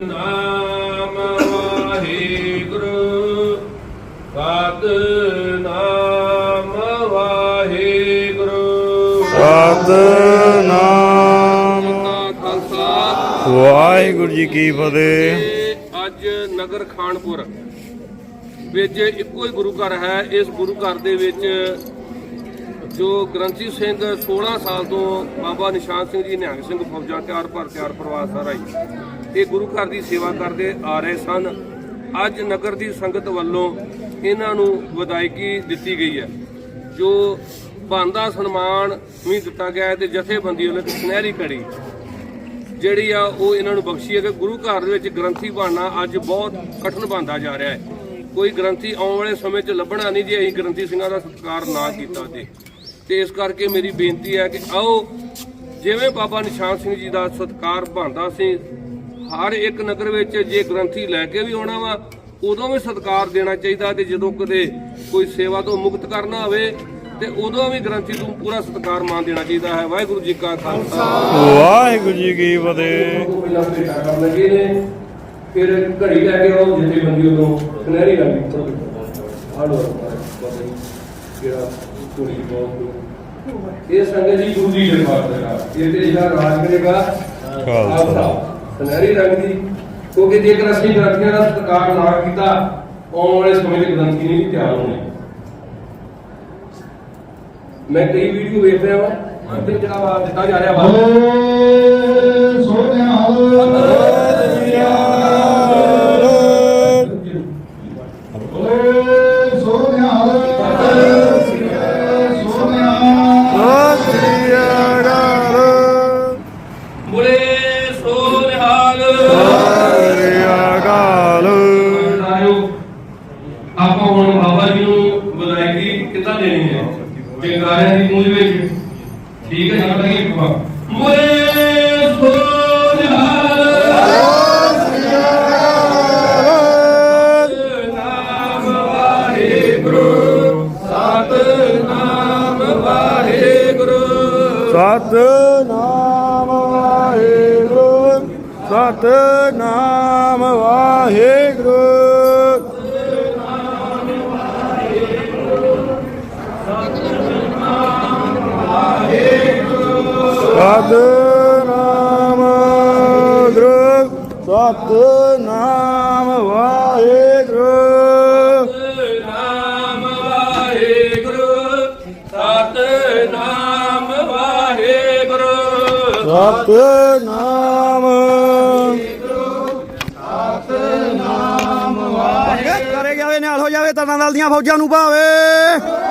ਨਾਮ ਵਾਹਿਗੁਰੂ ਸਤਨਾਮ ਵਾਹਿਗੁਰੂ। ਸਤਨਾਮ ਕਾ ਖਾਲਸਾ। ਵਾਹਿਗੁਰੂ ਜੀ ਕੀ ਫਤਿਹ। ਅੱਜ ਨਗਰ ਖਾਨਪੁਰ ਵਿੱਚ ਇੱਕੋ ਹੀ ਗੁਰੂ ਘਰ ਹੈ। ਇਸ ਗੁਰੂ ਘਰ ਦੇ ਵਿੱਚ ਜੋ ਗ੍ਰੰਥੀ ਸਿੰਘ 16 ਸਾਲ ਤੋਂ ਬਾਬਾ ਨਿਸ਼ਾਨ ਸਿੰਘ ਜੀ ਨਿਹੰਗ ਸਿੰਘ ਫੌਜਾਂ ਤਿਆਰ ਭਰ ਤਿਆਰ ਪ੍ਰਵਾਸ ਸਾਰਾ ਹੀ ਇਹ ਗੁਰੂ ਘਰ ਦੀ ਸੇਵਾ ਕਰਦੇ ਆ ਰਹੇ ਸਨ। ਅੱਜ ਨਗਰ ਦੀ ਸੰਗਤ ਵੱਲੋਂ ਇਹਨਾਂ ਨੂੰ ਵਿਦਾਇਗੀ ਦਿੱਤੀ ਗਈ ਹੈ। ਜੋ ਬੰਦਾ ਸਨਮਾਨ ਵੀ ਦਿੱਤਾ ਗਿਆ ਹੈ ਤੇ ਜਥੇਬੰਦੀ ਵੱਲੋਂ ਇੱਕ ਸੁਨਹਿਰੀ ਕੜੀ ਜਿਹੜੀ ਆ ਉਹ ਇਹਨਾਂ ਨੂੰ ਬਖਸ਼ੀ ਹੈ ਕਿ ਗੁਰੂ ਘਰ ਦੇ ਵਿੱਚ ਗ੍ਰੰਥੀ ਬਣਨਾ ਅੱਜ ਬਹੁਤ ਕਠਿਨ ਬਣਦਾ ਜਾ ਰਿਹਾ ਹੈ। ਕੋਈ ਗ੍ਰੰਥੀ ਆਉਣ ਵਾਲੇ ਸਮੇਂ 'ਚ ਲੱਭਣਾ ਨਹੀਂ ਜੇ, ਅਸੀਂ ਗ੍ਰੰਥੀ ਸਿੰਘਾਂ ਦਾ ਸਤਿਕਾਰ ਨਾ ਕੀਤਾ ਤੇ ਤੇ ਇਸ ਕਰਕੇ ਮੇਰੀ ਬੇਨਤੀ ਹੈ ਕਿ ਆਓ, ਜਿਵੇਂ ਬਾਬਾ ਨਿਸ਼ਾਨ ਸਿੰਘ ਜੀ ਦਾ ਸਤਿਕਾਰ ਬਣਦਾ ਸੀ ਹਰ ਇੱਕ ਨਗਰ ਵਿੱਚ ਜੇ ਗ੍ਰੰਥੀ ਲੈ ਕੇ ਵੀ ਆਉਣਾ ਵਾ ਉਦੋਂ ਵੀ ਸਤਿਕਾਰ ਦੇਣਾ ਚਾਹੀਦਾ ਤੇ ਜਦੋਂ ਕਦੇ ਕੋਈ ਸੇਵਾ ਤੋਂ ਮੁਕਤ ਕਰਨਾ ਹੋਵੇ ਤੇ ਉਦੋਂ ਵੀ ਗ੍ਰੰਥੀ ਨੂੰ ਪੂਰਾ ਸਤਿਕਾਰ ਮਾਨ ਦੇਣਾ ਚਾਹੀਦਾ ਹੈ। ਵਾਹਿਗੁਰੂ ਜੀ ਕਾ ਖਾਲਸਾ। ਵਾਹਿਗੁਰੂ ਜੀ ਕੀ ਫਤਿਹ। ਲੱਗੇ ਨੇ ਫਿਰ ਘੜੀ ਲੈ ਕੇ ਉਹ ਜਿੱਥੇ ਬੰਦੀ ਉਦੋਂ ਸੁਨਹਿਰੀ ਲੱਗੀ। ਹਾਲੋ ਜਿਹੜਾ ਕੁੜੀ ਬਹੁਤ ਇਹ ਸੰਗਤ ਜੀ ਗੁਰੂ ਦੀ ਕਿਰਪਾ ਕਰੇਗਾ ਇਹ ਤੇ ਜਿਹੜਾ ਰਾਜ ਕਰੇਗਾ ਖਾਲਸਾ। ਸੁਨਹਿਰੀ ਰੰਗ ਦੀ ਕਿਉਂਕਿ ਜੇਕਰ ਅਸੀਂ ਗ੍ਰੰਥੀਆਂ ਦਾ ਸਤਿਕਾਰ ਨਾ ਕੀਤਾ ਆਉਣ ਵਾਲੇ ਸਮੇਂ 'ਚ ਗ੍ਰੰਥੀ ਨਹੀਂ ਤਿਆਰ ਹੋਣੇ। ਮੈਂ ਕਈ ਵੀਡੀਓ ਵੇਖ ਰਿਹਾ ਵਾਂ ਤੇ ਜਿਹੜਾ ਵਾ ਦਿੱਤਾ ਜਾ ਰਿਹਾ ਵਾ। ਸਤਿ ਆਪਾਂ ਹੁਣ ਬਾਬਾ ਜੀ ਨੂੰ ਬੁਲਾਏਗੀ ਕਿੱਦਾਂ ਦੇਣੀ ਹੈ? ਜੰਗਾਰਿਆਂ ਦੀ ਮੂੰਹ ਵਿੱਚ। ਠੀਕ ਹੈ ਸਾਡਾ ਕੀ ਪਾ ਬੁਲੇ ਸੋ ਨਿਹਾਲ ਵਾਹਿਗੁਰੂ। ਸਤਨਾਮ ਵਾਹਿਗੁਰੂ ਸਤਨਾਮ ਵਾਹਿਗੁਰੂ। ਸਤਨਾਮ ਵਾਹਿਗੁਰੂ। ਨਾਮ ਵਾਹਿਗੁਰੂ। ਸਤਨਾਮ ਵਾਹਿਗੁਰੂ। ਸਤਨਾਮ। ਸਤਨਾਮ ਵਾਹਿਗੁਰੂ। ਕਰੇ ਜਾਵੇ ਨਾਲ ਹੋ ਜਾਵੇ ਤਨਾਂ ਨਾਲ ਦੀਆਂ ਫੌਜਾਂ ਨੂੰ ਭਾਵੇ।